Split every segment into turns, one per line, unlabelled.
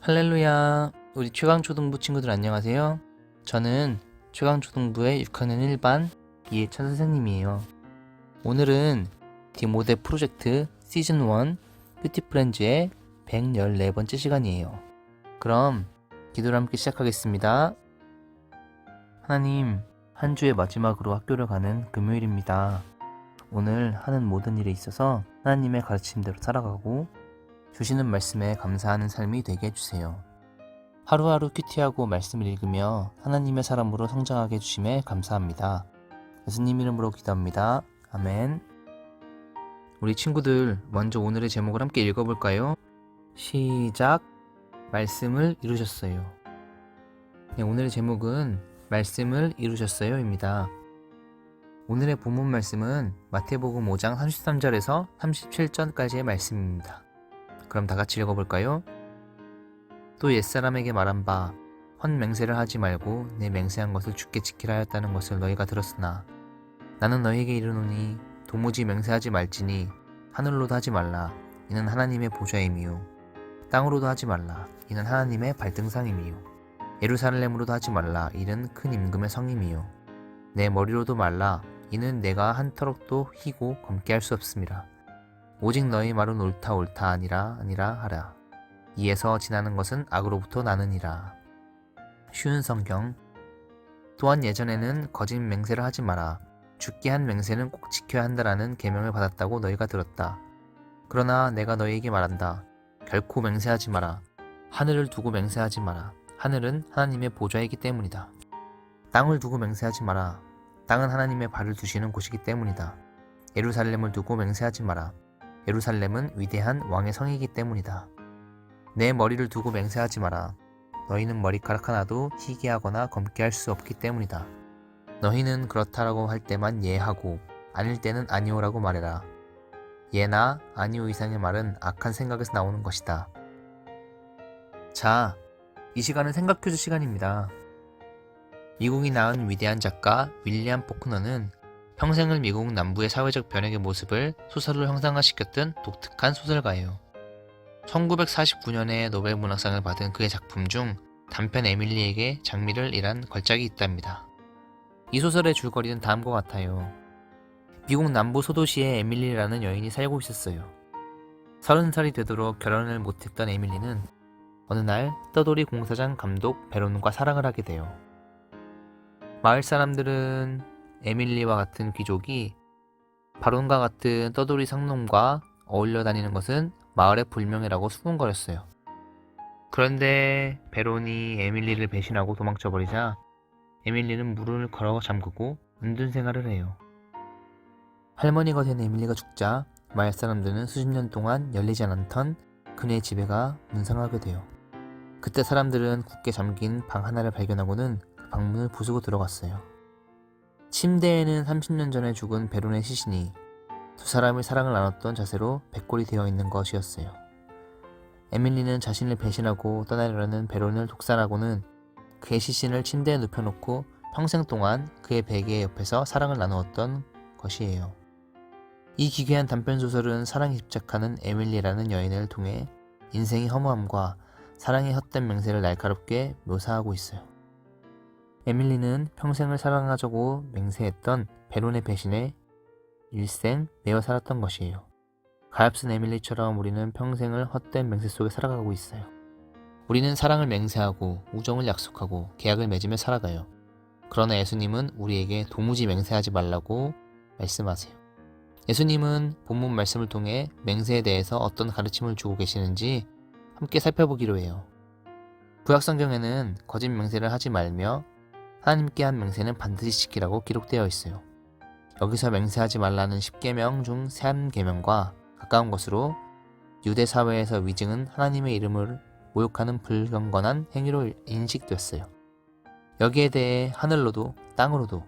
할렐루야. 우리 최강초등부 친구들 안녕하세요. 저는 최강초등부의 6학년 1반 이해찬 선생님이에요. 오늘은 디모데 프로젝트 시즌 1 뷰티 프렌즈의 114번째 시간이에요. 그럼 기도를 함께 시작하겠습니다. 하나님, 한 주의 마지막으로 학교를 가는 금요일입니다. 오늘 하는 모든 일에 있어서 하나님의 가르침대로 살아가고 주시는 말씀에 감사하는 삶이 되게 해주세요. 하루하루 큐티하고 말씀을 읽으며 하나님의 사람으로 성장하게 해주심에 감사합니다. 예수님 이름으로 기도합니다. 아멘. 우리 친구들 먼저 오늘의 제목을 함께 읽어볼까요? 시작. 말씀을 이루셨어요. 네, 오늘의 제목은 말씀을 이루셨어요입니다. 오늘의 본문 말씀은 마태복음 5장 33절에서 37절까지의 말씀입니다. 그럼 다 같이 읽어볼까요? 또 옛사람에게 말한 바, 헛 맹세를 하지 말고 내 맹세한 것을 죽게 지키라 하였다는 것을 너희가 들었으나, 나는 너희에게 이르노니 도무지 맹세하지 말지니 하늘로도 하지 말라, 이는 하나님의 보좌임이요. 땅으로도 하지 말라, 이는 하나님의 발등상임이요. 예루살렘으로도 하지 말라, 이는 큰 임금의 성임이요. 내 머리로도 말라, 이는 내가 한 터럭도 희고 검게 할 수 없습니다. 오직 너희 말은 옳다 옳다 아니라 아니라 하라. 이에서 지나는 것은 악으로부터 나느니라. 쉬운 성경. 또한 예전에는 거짓 맹세를 하지 마라. 죽게 한 맹세는 꼭 지켜야 한다라는 계명을 받았다고 너희가 들었다. 그러나 내가 너희에게 말한다. 결코 맹세하지 마라. 하늘을 두고 맹세하지 마라. 하늘은 하나님의 보좌이기 때문이다. 땅을 두고 맹세하지 마라. 땅은 하나님의 발을 두시는 곳이기 때문이다. 예루살렘을 두고 맹세하지 마라. 예루살렘은 위대한 왕의 성이기 때문이다. 내 머리를 두고 맹세하지 마라. 너희는 머리카락 하나도 희게 하거나 검게 할 수 없기 때문이다. 너희는 그렇다라고 할 때만 예하고 아닐 때는 아니오라고 말해라. 예나 아니오 이상의 말은 악한 생각에서 나오는 것이다. 자, 이 시간은 생각 퀴즈 시간입니다. 미국이 낳은 위대한 작가 윌리엄 포크너는 평생을 미국 남부의 사회적 변혁의 모습을 소설로 형상화시켰던 독특한 소설가예요. 1949년에 노벨 문학상을 받은 그의 작품 중 단편 에밀리에게 장미를 이란 걸작이 있답니다. 이 소설의 줄거리는 다음과 같아요. 미국 남부 소도시에 에밀리라는 여인이 살고 있었어요. 서른 살이 되도록 결혼을 못했던 에밀리는 어느 날 떠돌이 공사장 감독 베론과 사랑을 하게 돼요. 마을 사람들은 에밀리와 같은 귀족이 바론과 같은 떠돌이 상놈과 어울려 다니는 것은 마을의 불명예라고 수군거렸어요. 그런데 베론이 에밀리를 배신하고 도망쳐 버리자 에밀리는 물을 걸어 잠그고 은둔 생활을 해요. 할머니가 된 에밀리가 죽자 마을 사람들은 수십 년 동안 열리지 않았던 그네의 집에가 문상하게 돼요. 그때 사람들은 굳게 잠긴 방 하나를 발견하고는 그 방문을 부수고 들어갔어요. 침대에는 30년 전에 죽은 베론의 시신이 두 사람의 사랑을 나눴던 자세로 백골이 되어 있는 것이었어요. 에밀리는 자신을 배신하고 떠나려는 베론을 독살하고는 그의 시신을 침대에 눕혀놓고 평생 동안 그의 베개 옆에서 사랑을 나누었던 것이에요. 이 기괴한 단편 소설은 사랑에 집착하는 에밀리라는 여인을 통해 인생의 허무함과 사랑의 헛된 맹세를 날카롭게 묘사하고 있어요. 에밀리는 평생을 사랑하자고 맹세했던 베론의 배신에 일생 매어 살았던 것이에요. 가엾은 에밀리처럼 우리는 평생을 헛된 맹세 속에 살아가고 있어요. 우리는 사랑을 맹세하고 우정을 약속하고 계약을 맺으며 살아가요. 그러나 예수님은 우리에게 도무지 맹세하지 말라고 말씀하세요. 예수님은 본문 말씀을 통해 맹세에 대해서 어떤 가르침을 주고 계시는지 함께 살펴보기로 해요. 구약성경에는 거짓 맹세를 하지 말며 하나님께 한 맹세는 반드시 지키라고 기록되어 있어요. 여기서 맹세하지 말라는 10계명 중 3계명과 가까운 것으로 유대 사회에서 위증은 하나님의 이름을 모욕하는 불경건한 행위로 인식됐어요. 여기에 대해 하늘로도 땅으로도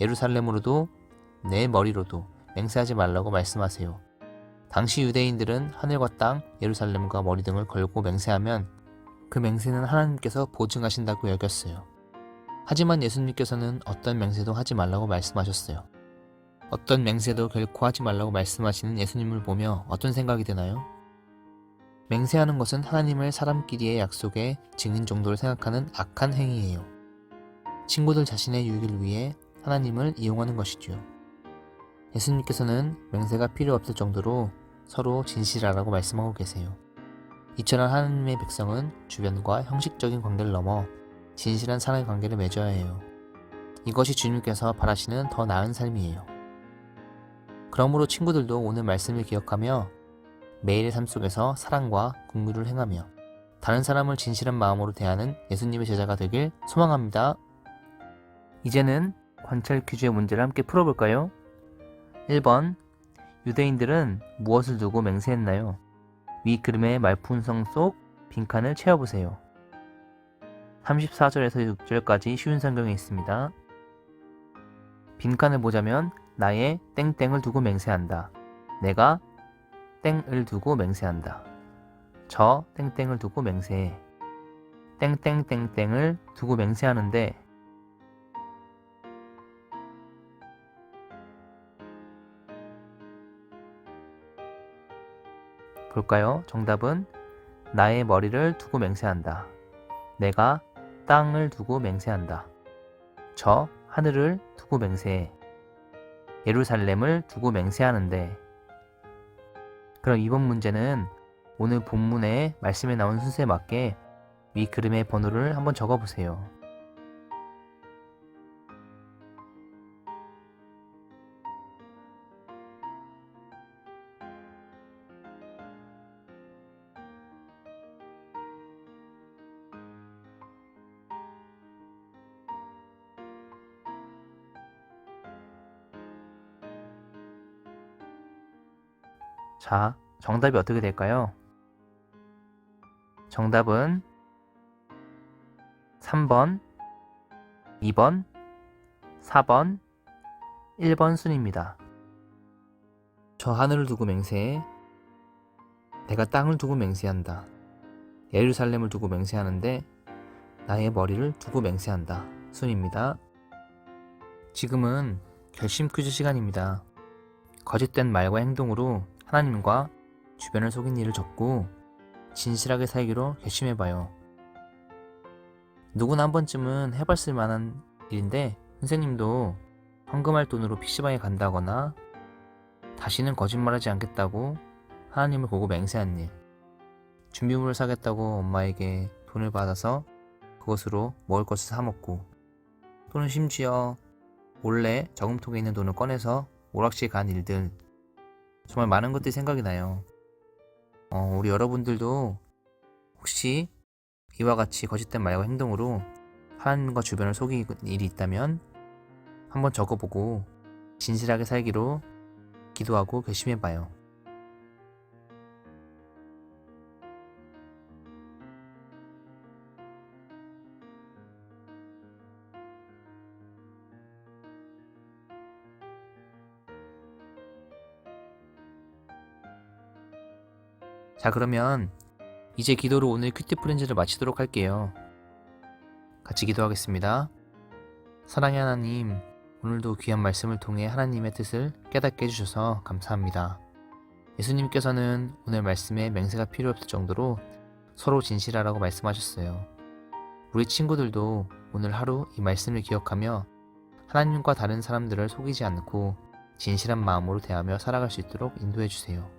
예루살렘으로도 내 머리로도 맹세하지 말라고 말씀하세요. 당시 유대인들은 하늘과 땅, 예루살렘과 머리 등을 걸고 맹세하면 그 맹세는 하나님께서 보증하신다고 여겼어요. 하지만 예수님께서는 어떤 맹세도 하지 말라고 말씀하셨어요. 어떤 맹세도 결코 하지 말라고 말씀하시는 예수님을 보며 어떤 생각이 드나요? 맹세하는 것은 하나님을 사람끼리의 약속의 증인 정도로 생각하는 악한 행위예요. 친구들 자신의 유익을 위해 하나님을 이용하는 것이죠. 예수님께서는 맹세가 필요 없을 정도로 서로 진실하라고 말씀하고 계세요. 이처럼 하나님의 백성은 주변과 형식적인 관계를 넘어 진실한 사랑의 관계를 맺어야 해요. 이것이 주님께서 바라시는 더 나은 삶이에요. 그러므로 친구들도 오늘 말씀을 기억하며 매일의 삶 속에서 사랑과 긍휼을 행하며 다른 사람을 진실한 마음으로 대하는 예수님의 제자가 되길 소망합니다. 이제는 관찰 퀴즈의 문제를 함께 풀어볼까요? 1번 유대인들은 무엇을 두고 맹세했나요? 위 그림의 말풍성 속 빈칸을 채워보세요. 34절에서 6절까지 쉬운 성경에 있습니다. 빈칸을 보자면 나의 땡땡을 두고 맹세한다. 내가 땡을 두고 맹세한다. 저 땡땡을 두고 맹세해. 땡땡땡땡을 두고 맹세하는데 볼까요? 정답은 나의 머리를 두고 맹세한다. 내가 땅을 두고 맹세한다. 저 하늘을 두고 맹세해. 예루살렘을 두고 맹세하는데 그럼 이번 문제는 오늘 본문의 말씀에 나온 순서에 맞게 위 그림의 번호를 한번 적어 보세요. 자, 정답이 어떻게 될까요? 정답은 3번, 2번, 4번, 1번 순입니다. 저 하늘을 두고 맹세해. 내가 땅을 두고 맹세한다. 예루살렘을 두고 맹세하는데 나의 머리를 두고 맹세한다. 순입니다. 지금은 결심 퀴즈 시간입니다. 거짓된 말과 행동으로 하나님과 주변을 속인 일을 접고 진실하게 살기로 결심해봐요. 누구나 한 번쯤은 해봤을 만한 일인데 선생님도 헌금할 돈으로 PC방에 간다거나 다시는 거짓말하지 않겠다고 하나님을 보고 맹세한 일 준비물을 사겠다고 엄마에게 돈을 받아서 그것으로 먹을 것을 사 먹고 또는 심지어 몰래 저금통에 있는 돈을 꺼내서 오락실 간 일들 정말 많은 것들이 생각이 나요. 어, 우리 여러분들도 혹시 이와 같이 거짓된 말과 행동으로 하나님과 주변을 속인 일이 있다면 한번 적어보고 진실하게 살기로 기도하고 결심해봐요. 자, 그러면 이제 기도로 오늘 큐티 프렌즈를 마치도록 할게요. 같이 기도하겠습니다. 사랑의 하나님, 오늘도 귀한 말씀을 통해 하나님의 뜻을 깨닫게 해주셔서 감사합니다. 예수님께서는 오늘 말씀에 맹세가 필요 없을 정도로 서로 진실하라고 말씀하셨어요. 우리 친구들도 오늘 하루 이 말씀을 기억하며 하나님과 다른 사람들을 속이지 않고 진실한 마음으로 대하며 살아갈 수 있도록 인도해 주세요.